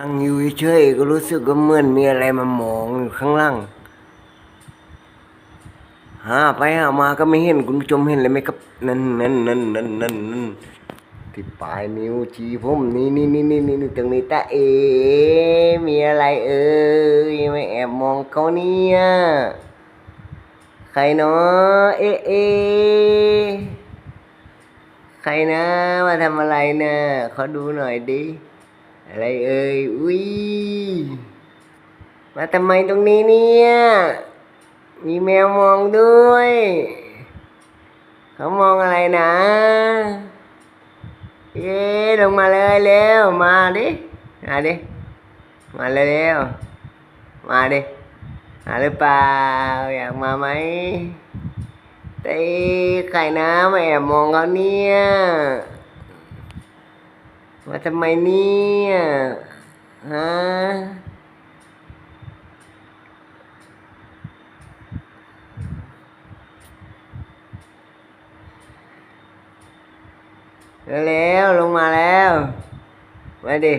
นั่งอยู่เฉยๆก็รู้สึกว่าเหมือนมีอะไรมามองอยู่ข้างล่างหาไปหามาก็ไม่เห็นคุณผู้ชมเห็นเลยไหมครับนั่นนั่นนั่นนั่นนั่นนั่นที่ปลายนิ้วชี้ผมนี่นี่นี่นี่นี่ตรงนี้ตาเอ มีอะไรเอ่ยไม่แอบมองเขาเนี่ยใครเนาะเอเอใครนะมาทำอะไรนะขอดูหน่อยดิ อะไรเอ่ย อุ้ย มาทำไมตรงนี้เนี่ย มีแมวมองด้วย เขามองอะไรนะเย้ลงมาเลยเร็ว มาดิ มาดิ มาเร็ว มาดิ มาหรือเปล่า อยากมาไหมเต้ใครนะมาแอบมองเขาเนี่ย มาทำไมเนี่ยฮะแล้วลงมาแล้ว มาดิ